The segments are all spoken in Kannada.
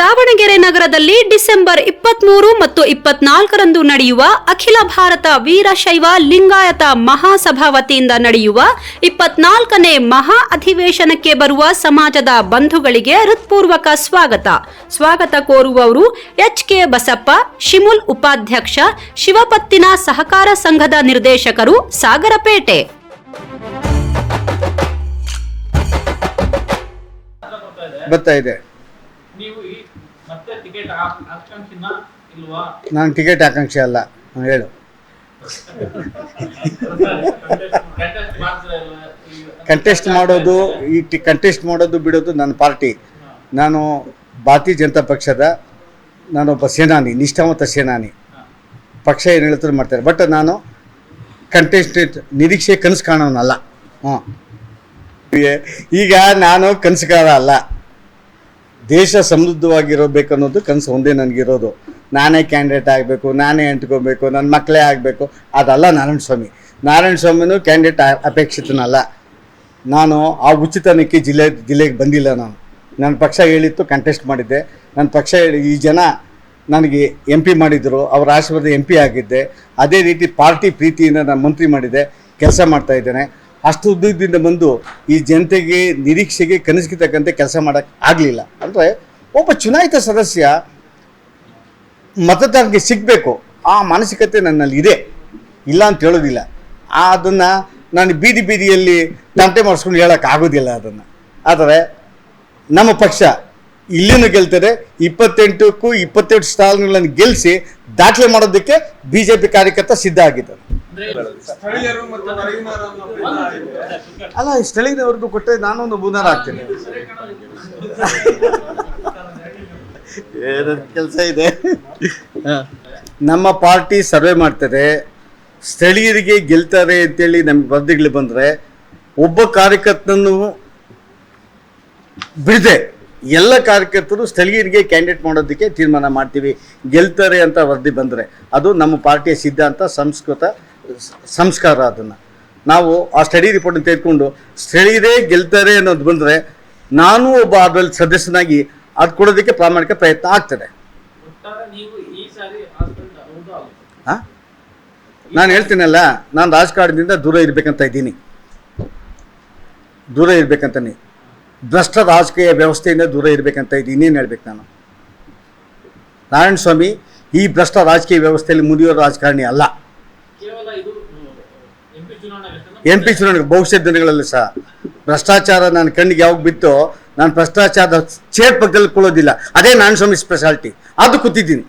ದಾವಣಗೆರೆ ನಗರದಲ್ಲಿ ಡಿಸೆಂಬರ್ ಇಪ್ಪತ್ಮೂರು ಮತ್ತು ಇಪ್ಪತ್ನಾಲ್ಕರಂದು ನಡೆಯುವ ಅಖಿಲ ಭಾರತ ವೀರಶೈವ ಲಿಂಗಾಯತ ಮಹಾಸಭಾ ವತಿಯಿಂದ ನಡೆಯುವ ಇಪ್ಪತ್ನಾಲ್ಕನೇ ಮಹಾ ಅಧಿವೇಶನಕ್ಕೆ ಬರುವ ಸಮಾಜದ ಬಂಧುಗಳಿಗೆ ಹೃತ್ಪೂರ್ವಕ ಸ್ವಾಗತ. ಸ್ವಾಗತ ಕೋರುವವರು ಎಚ್ ಕೆ ಬಸಪ್ಪ, ಶಿಮುಲ್ ಉಪಾಧ್ಯಕ್ಷ, ಶಿವಪತ್ತಿನ ಸಹಕಾರ ಸಂಘದ ನಿರ್ದೇಶಕರು ಸಾಗರಪೇಟೆ. ಬರ್ತಾ ಇದೆ. ನೀವು ಈ ಮತ್ತೆ ಟಿಕೆಟ್ ಆಕಾಂಕ್ಷಿನ ಇಲ್ವಾ? ನಾನು ಟಿಕೆಟ್ ಆಕಾಂಕ್ಷೆ ಅಲ್ಲ ನಾನು ಹೇಳು. ಕಂಟೆಸ್ಟ್ ಕಂಟೆಸ್ಟ್ ಮಾಡೋದು ಈ ಟಿ ಕಂಟೆಸ್ಟ್ ಮಾಡೋದು ಬಿಡೋದು ನನ್ನ ಪಾರ್ಟಿ ನಾನು ಭಾರತೀಯ ಜನತಾ ಪಕ್ಷದ ನಾನೊಬ್ಬ ಸೇನಾನಿ ನಿಷ್ಠಾವಂತ ಸೇನಾನಿ. ಪಕ್ಷ ಏನು ಹೇಳ್ತಾರೆ ಮಾಡ್ತಾರೆ. ಬಟ್ ನಾನು ಕಂಟೆಸ್ಟೆಂಟ್ ನಿರೀಕ್ಷೆ ಕನಸು ಕಾಣೋನಲ್ಲ. ಹ್ಞೂ ಈಗ ನಾನು ಕನಸುಗಾರ ಅಲ್ಲ ದೇಶ ಸಮೃದ್ಧವಾಗಿರಬೇಕು ಅನ್ನೋದು ಕನಸು ಒಂದೇ ನನಗಿರೋದು. ನಾನೇ ಕ್ಯಾಂಡಿಡೇಟ್ ಆಗಬೇಕು, ನಾನೇ ಅಂಟ್ಕೋಬೇಕು ನನ್ನ ಮಕ್ಕಳೇ ಆಗಬೇಕು, ಅದಲ್ಲ ನಾರಾಯಣ ಸ್ವಾಮಿ ನಾರಾಯಣ ಸ್ವಾಮಿನೂ ಕ್ಯಾಂಡಿಡೇಟ್ ಅಪೇಕ್ಷಿತನಲ್ಲ. ನಾನು ಆ ಉಚಿತನಕ್ಕೆ ಜಿಲ್ಲೆ, ಜಿಲ್ಲೆಗೆ ಬಂದಿಲ್ಲ ನಾನು. ನನ್ನ ಪಕ್ಷ ಹೇಳಿತ್ತು ಕಂಟೆಸ್ಟ್ ಮಾಡಿದ್ದೆ. ನನ್ನ ಪಕ್ಷ ಹೇಳಿ, ಈ ಜನ ನನಗೆ ಎಂ ಪಿ ಮಾಡಿದರು, ಅವರ ಆಶೀರ್ವಾದ ಎಂ ಪಿ ಆಗಿದ್ದೆ. ಅದೇ ರೀತಿ ಪಾರ್ಟಿ ಪ್ರೀತಿಯಿಂದ ನಾನು ಮಂತ್ರಿ ಮಾಡಿದ್ದೆ ಕೆಲಸ ಮಾಡ್ತಾ ಇದ್ದೇನೆ. ಅಷ್ಟು ಉದ್ದದಿಂದ ಬಂದು ಈ ಜನತೆಗೆ ನಿರೀಕ್ಷೆಗೆ ಕನಸಿಗೆ ಕೆಲಸ ಮಾಡೋಕ್ಕೆ ಆಗಲಿಲ್ಲ. ಅಂದರೆ ಒಬ್ಬ ಚುನಾಯಿತ ಸದಸ್ಯ ಮತದಾರರಿಗೆ ಸಿಗಬೇಕು. ಆ ಮಾನಸಿಕತೆ ನನ್ನಲ್ಲಿ ಇದೆ. ಇಲ್ಲ ಅಂತ ಹೇಳೋದಿಲ್ಲ. ಅದನ್ನು ನಾನು ಬೀದಿ ಬೀದಿಯಲ್ಲಿ ತಂಟೆ ಮಾಡಿಸ್ಕೊಂಡು ಹೇಳೋಕ್ಕಾಗೋದಿಲ್ಲ ಅದನ್ನು. ಆದರೆ ನಮ್ಮ ಪಕ್ಷ ಇಲ್ಲಿನೂ ಗೆಲ್ತಾರೆ ಇಪ್ಪತ್ತೆಂಟಕ್ಕೂ ಇಪ್ಪತ್ತೆಂಟು ಸ್ಥಾನಗಳನ್ನು ಗೆಲ್ಲಿಸಿ ದಾಖಲೆ ಮಾಡೋದಕ್ಕೆ ಬಿ ಜೆ ಪಿ ಕಾರ್ಯಕರ್ತ ಸಿದ್ಧ ಆಗಿದ್ದಾರೆ. ಅಲ್ಲ ಸ್ಥಳೀಯರವ್ರಿಗೂ ಕೊಟ್ಟರೆ ನಾನೊಂದು ಬೂನಾರ ಆಗ್ತೇನೆ. ಕೆಲಸ ಇದೆ. ನಮ್ಮ ಪಾರ್ಟಿ ಸರ್ವೆ ಮಾಡ್ತಾರೆ ಸ್ಥಳೀಯರಿಗೆ ಗೆಲ್ತಾರೆ ಅಂತೇಳಿ ನಮ್ಗೆ ವರದಿಗಳು ಬಂದರೆ ಒಬ್ಬ ಕಾರ್ಯಕರ್ತನನ್ನು ಬಿಡದೆ. ಎಲ್ಲ ಕಾರ್ಯಕರ್ತರು ಸ್ಥಳೀಯರಿಗೆ ಕ್ಯಾಂಡಿಡೇಟ್ ಮಾಡೋದಕ್ಕೆ ತೀರ್ಮಾನ ಮಾಡ್ತೀವಿ. ಗೆಲ್ತಾರೆ ಅಂತ ವರದಿ ಬಂದರೆ ಅದು ನಮ್ಮ ಪಾರ್ಟಿಯ ಸಿದ್ಧಾಂತ ಸಂಸ್ಕೃತ ಸಂಸ್ಕಾರ ಅದನ್ನು. ನಾವು ಆ ಸ್ಟಡಿ ರಿಪೋರ್ಟನ್ನು ತೆಗೆದುಕೊಂಡು ಸ್ಥಳೀಯರೇ ಗೆಲ್ತಾರೆ ಅನ್ನೋದು ಬಂದರೆ ನಾನು ಒಬ್ಬ ಅದರಲ್ಲಿ ಸದಸ್ಯನಾಗಿ ಅದು ಕೊಡೋದಕ್ಕೆ ಪ್ರಾಮಾಣಿಕ ಪ್ರಯತ್ನ ಆಗ್ತದೆ. ಹಾಂ? ನಾನು ಹೇಳ್ತೀನಲ್ಲ ನಾನು ರಾಜಕಾರಣದಿಂದ ದೂರ ಇರಬೇಕಂತ ಇದ್ದೀನಿ. ದೂರ ಇರಬೇಕಂತಾನೆ ಭ್ರಷ್ಟ ರಾಜಕೀಯ ವ್ಯವಸ್ಥೆಯಿಂದ ದೂರ ಇರಬೇಕಂತ ಇದ್ದೀನಿ ಇನ್ನೇನು ಹೇಳ್ಬೇಕು ನಾನು ನಾರಾಯಣ ಸ್ವಾಮಿ ಈ ಭ್ರಷ್ಟ ರಾಜಕೀಯ ವ್ಯವಸ್ಥೆಯಲ್ಲಿ ಮುಂದಿಯೋ ರಾಜಕಾರಣಿ ಅಲ್ಲ ಎಂ ಪಿ ಚುನಾವಣೆ ಭವಿಷ್ಯ ದಿನಗಳಲ್ಲಿ ಸಹ ಭ್ರಷ್ಟಾಚಾರ ನನ್ನ ಕಣ್ಣಿಗೆ ಯಾವಾಗ ಬಿತ್ತೋ ನಾನು ಭ್ರಷ್ಟಾಚಾರದ ಚೇರ್ ಪಕ್ಕದಲ್ಲಿ ಕೊಡೋದಿಲ್ಲ ಅದೇ ನಾರಾಯಣ ಸ್ವಾಮಿ ಸ್ಪೆಷಾಲಿಟಿ ಅದು ಕೂತಿದ್ದೀನಿ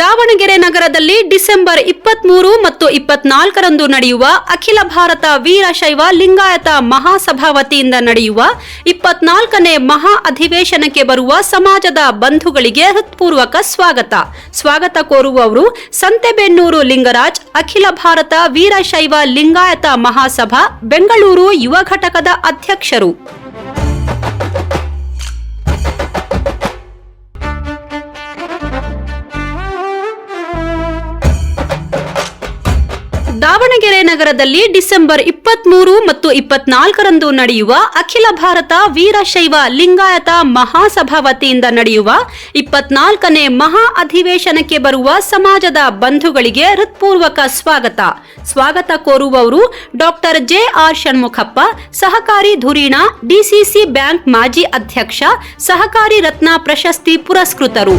ದಾವಣಗೆರೆ ನಗರದಲ್ಲಿ ಡಿಸೆಂಬರ್ ಇಪ್ಪತ್ಮೂರು ಮತ್ತು ಇಪ್ಪತ್ನಾಲ್ಕರಂದು ನಡೆಯುವ ಅಖಿಲ ಭಾರತ ವೀರಶೈವ ಲಿಂಗಾಯತ ಮಹಾಸಭಾ ವತಿಯಿಂದ ನಡೆಯುವ ಇಪ್ಪತ್ನಾಲ್ಕನೇ ಮಹಾ ಅಧಿವೇಶನಕ್ಕೆ ಬರುವ ಸಮಾಜದ ಬಂಧುಗಳಿಗೆ ಹೃತ್ಪೂರ್ವಕ ಸ್ವಾಗತ. ಸ್ವಾಗತ ಕೋರುವವರು ಸಂತೆಬೆನ್ನೂರು ಲಿಂಗರಾಜ್, ಅಖಿಲ ಭಾರತ ವೀರಶೈವ ಲಿಂಗಾಯತ ಮಹಾಸಭಾ, ಬೆಂಗಳೂರು ಯುವ ಘಟಕದ ಅಧ್ಯಕ್ಷರು. ದಾವಣಗೆರೆ ನಗರದಲ್ಲಿ ಡಿಸೆಂಬರ್ ಇಪ್ಪತ್ಮೂರು ಮತ್ತು ಇಪ್ಪತ್ನಾಲ್ಕರಂದು ನಡೆಯುವ ಅಖಿಲ ಭಾರತ ವೀರಶೈವ ಲಿಂಗಾಯತ ಮಹಾಸಭಾ ವತಿಯಿಂದ ನಡೆಯುವ ಇಪ್ಪತ್ನಾಲ್ಕನೇ ಮಹಾ ಅಧಿವೇಶನಕ್ಕೆ ಬರುವ ಸಮಾಜದ ಬಂಧುಗಳಿಗೆ ಹೃತ್ಪೂರ್ವಕ ಸ್ವಾಗತ. ಸ್ವಾಗತ ಕೋರುವವರು ಡಾಕ್ಟರ್ ಜೆ ಆರ್ ಷಣ್ಮುಖಪ್ಪ, ಸಹಕಾರಿ ಧುರೀಣ, ಡಿಸಿಸಿ ಬ್ಯಾಂಕ್ ಮಾಜಿ ಅಧ್ಯಕ್ಷ, ಸಹಕಾರಿ ರತ್ನ ಪ್ರಶಸ್ತಿ ಪುರಸ್ಕೃತರು.